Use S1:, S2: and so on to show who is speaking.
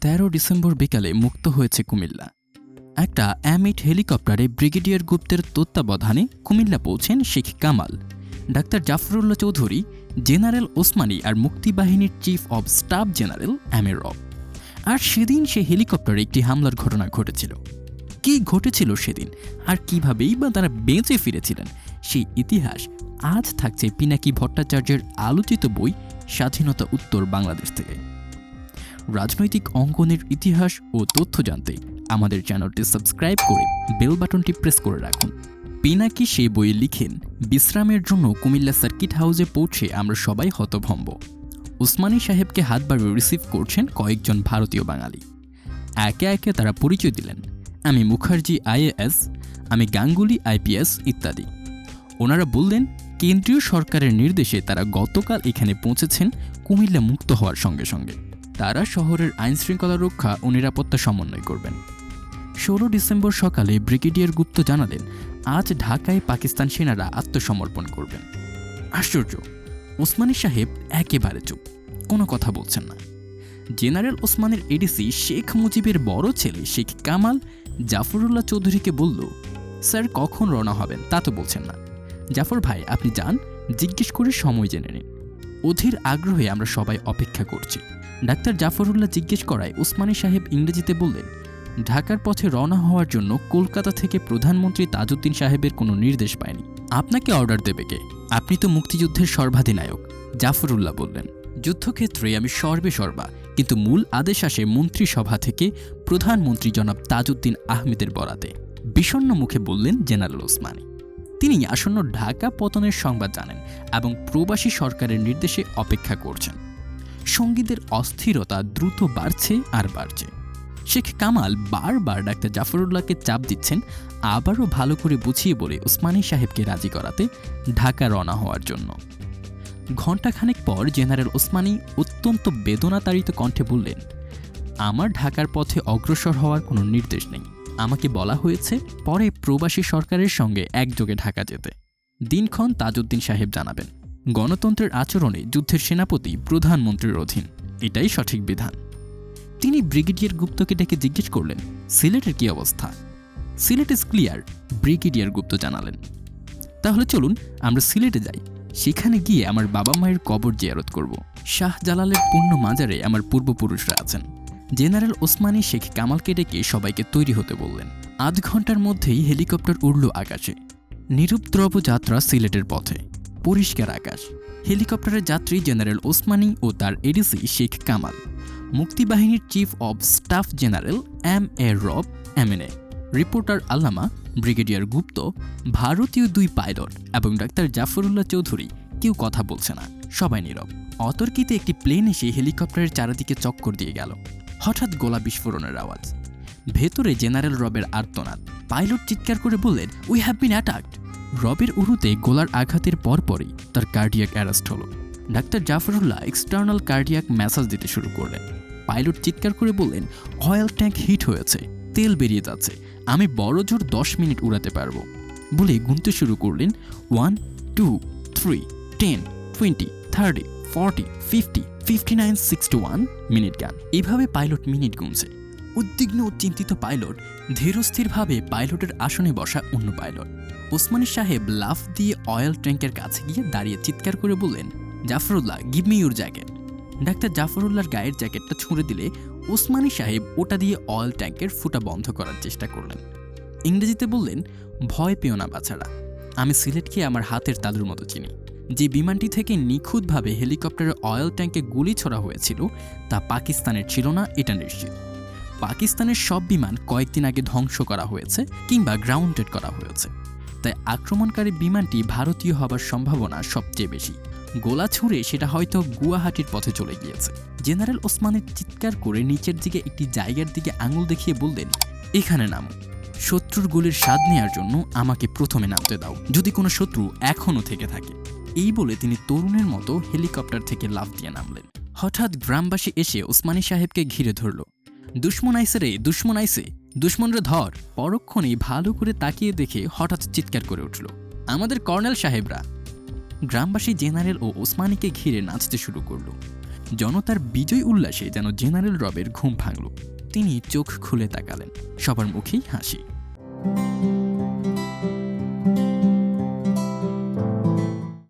S1: তেরো ডিসেম্বর বিকালে মুক্ত হয়েছে কুমিল্লা। একটা অ্যামিট হেলিকপ্টারে ব্রিগেডিয়ার গুপ্তের তত্ত্বাবধানে কুমিল্লা পৌঁছেন শেখ কামাল। ডাক্তার জাফরুল্লাহ চৌধুরী, জেনারেল ওসমানী আর মুক্তিবাহিনীর চিফ অব স্টাফ জেনারেল অ্যামের রব। আর সেদিন সে হেলিকপ্টারে একটি হামলার ঘটনা ঘটেছিল। কি ঘটেছিল সেদিন? আর কিভাবেই বা তারা বেঁচে ফিরেছিলেন? সেই ইতিহাস আজ থাকছে পিনাকি ভট্টাচার্যের আলোচিত বই স্বাধীনতা উত্তর বাংলাদেশ থেকে। রাজনৈতিক অঙ্কনের ইতিহাস ও তথ্য জানতে আমাদের চ্যানেলটি সাবস্ক্রাইব করে বেল বাটনটি প্রেস করে রাখুন। পিনাকি সেই বইয়ে লিখেন, বিশ্রামের জন্য কুমিল্লা সার্কিট হাউসে পৌঁছে আমরা সবাই হতভম্ব। উসমানী সাহেবকে হাত বাড়িয়ে রিসিভ করছেন কয়েকজন ভারতীয় বাঙালি। একে একে তারা পরিচয় দিলেন। আমি মুখার্জি, আইএএস, আমি গাঙ্গুলি, আইপিএস ইত্যাদি। ওনারা বললেন, কেন্দ্রীয় সরকারের নির্দেশে তারা গতকাল এখানে পৌঁছেছেন কুমিল্লা মুক্ত হওয়ার সঙ্গে সঙ্গে। তারা শহরের আইনশৃঙ্খলা রক্ষা ও নিরাপত্তা সমন্বয় করবেন। ষোলো ডিসেম্বর সকালে ব্রিগেডিয়ার গুপ্ত জানালেন, আজ ঢাকায় পাকিস্তান সেনারা আত্মসমর্পণ করবেন। আশ্চর্য, ওসমানী সাহেব একেবারে চুপ, কোনো কথা বলছেন না। জেনারেল ওসমানের এডিসি শেখ মুজিবের বড় ছেলে শেখ কামাল জাফরুল্লাহ চৌধুরীকে বলল, স্যার, কখন রওনা হবেন? তা তো বলছেন না। জাফর ভাই, আপনি যান, জিজ্ঞেস করে সময় জেনে নিন। অধীর আগ্রহে আমরা সবাই অপেক্ষা করছি। ডাক্তার জাফরুল্লাহ জিজ্ঞেস করায় ওসমানী সাহেব ইংরেজিতে বললেন, ঢাকার পথে রওনা হওয়ার জন্য কলকাতা থেকে প্রধানমন্ত্রী তাজউদ্দিন সাহেবের কোনো নির্দেশ পায়নি। আপনাকে অর্ডার দেবে কে? আপনি তো মুক্তিযুদ্ধের সর্বাধিনায়ক, জাফরুল্লাহ বললেন। যুদ্ধক্ষেত্রে আমি সর্বে সর্বা, কিন্তু মূল আদেশ আসে মন্ত্রিসভা থেকে প্রধানমন্ত্রী জনাব তাজউদ্দিন আহমেদের বরাতে, বিষণ্ণ মুখে বললেন জেনারেল ওসমানী তিনি আসন্ন ঢাকা পতনের সংবাদ জানেন এবং প্রবাসী সরকারের নির্দেশে অপেক্ষা করছেন। সঙ্গীদের অস্থিরতা দ্রুত বাড়ছে আর বাড়ছে। শেখ কামাল বারবার ডাক্তার জাফরুল্লাহকে চাপ দিচ্ছেন, আবারও ভালো করে বুঝিয়ে বলে ওসমানী সাহেবকে রাজি করাতে ঢাকা রওনা হওয়ার জন্য। ঘণ্টাখানেক পর জেনারেল ওসমানী অত্যন্ত বেদনাতাড়িত কণ্ঠে বললেন, আমার ঢাকার পথে অগ্রসর হওয়ার কোনো নির্দেশ নেই। আমাকে বলা হয়েছে, পরে প্রবাসী সরকারের সঙ্গে একযোগে ঢাকা যেতে। দিনক্ষণ তাজউদ্দিন সাহেব জানাবেন। গণতন্ত্রের আচরণে যুদ্ধের সেনাপতি প্রধানমন্ত্রীর অধীন। এটাই সঠিক বিধান। তিনি ব্রিগেডিয়ার গুপ্তকে ডেকে জিজ্ঞেস করলেন, সিলেটের কি অবস্থা? Sylhet is clear, brigadier Gupta জানালেন। তাহলে চলুন, আমরা সিলেটে যাই। সেখানে গিয়ে আমার বাবা মায়ের কবর জিয়ারত করব। শাহ জালালের পূর্ণ মাজারে আমার পূর্বপুরুষরা আছেন। জেনারেল ওসমানী শেখ কামালকে ডেকে সবাইকে তৈরি হতে বললেন। আধ ঘণ্টার মধ্যেই হেলিকপ্টার উড়ল আকাশে। নিরুপদ্রব যাত্রা সিলেটের পথে। পরিষ্কার আকাশ। হেলিকপ্টারের যাত্রী জেনারেল ওসমানী ও তার এডিসি শেখ কামাল। মুক্তিবাহিনীর chief of staff general M A Rab MNA reporter Allama brigadier Gupta, ভারতীয় দুই পাইলট এবং ডাক্তার জাফরুল্লাহ চৌধুরী কেউ কথা বলছে না। সবাই নীরব। অতর্কিতে একটি প্লেন এসে হেলিকপ্টারের চারিদিকে চক্কর দিয়ে গেল। হঠাৎ গোলা বিস্ফোরণের আওয়াজ। ভেতরে জেনারেল রবের আর্তনাদ। পাইলট চিৎকার করে বললেন উই হ্যাভ বিন অ্যাটাকড রবের উরুতে গোলার আঘাতের পরপরই তার কার্ডিয়াক অ্যারেস্ট হলো। Doctor Zafrullah external cardiac massage দিতে শুরু করলেন। পাইলট চিৎকার করে বললেন, অয়েল ট্যাঙ্ক হিট হয়েছে, তেল বেরিয়ে যাচ্ছে, আমি বড় জোর দশ মিনিট উড়াতে পারব। বলে গুনতে শুরু করলেন, one, two, three, ten, twenty, thirty, forty, fifty fifty nine, sixty one minute gone. এভাবে পাইলট মিনিট গুনছে। উদ্বিগ্ন ও চিন্তিত পাইলট ধীরস্থিরভাবে পাইলটের আসনে বসা অন্য পাইলট। ওসমানী সাহেব লাফ দিয়ে অয়েল ট্যাঙ্কের কাছে গিয়ে দাঁড়িয়ে চিৎকার করে বললেন, Zafrullah give me your jacket doctor জাফরুল্লাহর গায়ের জ্যাকেটটা ছুঁড়ে দিলে ওসমানী সাহেব ওটা দিয়ে অয়েল ট্যাঙ্কের ফুটা বন্ধ করার চেষ্টা করলেন। ইংরেজিতে বললেন, ভয় পেও না বাছাড়া আমি সিলেটকে আমার হাতের তালুর মতো চিনি। যে বিমানটি থেকে নিখুঁতভাবে হেলিকপ্টারের অয়েল ট্যাঙ্কে গুলি ছোড়া হয়েছিল, তা পাকিস্তানের ছিল না, এটা নিশ্চিত। পাকিস্তানের সব বিমান কয়েকদিন আগে ধ্বংস করা হয়েছে কিংবা গ্রাউন্ডেড করা হয়েছে। তাই আক্রমণকারী বিমানটি ভারতীয় হবার সম্ভাবনা সবচেয়ে বেশি। গোলা ছুঁড়ে সেটা হয়তো গুয়াহাটির পথে চলে গিয়েছে। জেনারেল ওসমানের চিৎকার করে নিচের দিকে একটি জায়গার দিকে আঙুল দেখিয়ে বললেন, এখানে নামো। শত্রুর গুলির স্বাদ নেওয়ার জন্য আমাকে প্রথমে নামতে দাও, যদি কোনো শত্রু এখনও থেকে থাকে। এই বলে তিনি তরুণের মতো হেলিকপ্টার থেকে লাফ দিয়ে নামলেন। হঠাৎ গ্রামবাসী এসে ওসমানী সাহেবকে ঘিরে ধরল, দুশ্মন আইসে রে, দুশ্মন আইসে। দুশ্মনরে ধর, পরক্ষণেই ভালো করে তাকিয়ে দেখে হঠাৎ চিৎকার করে উঠল। আমাদের কর্নেল সাহেবরা। গ্রামবাসী জেনারেল ও ওসমানীকে ঘিরে নাচতে শুরু করল। জনতার বিজয় উল্লাসে যেন জেনারেল রবের ঘুম ভাঙল। তিনি চোখ খুলে তাকালেন। সবার মুখেই হাসি।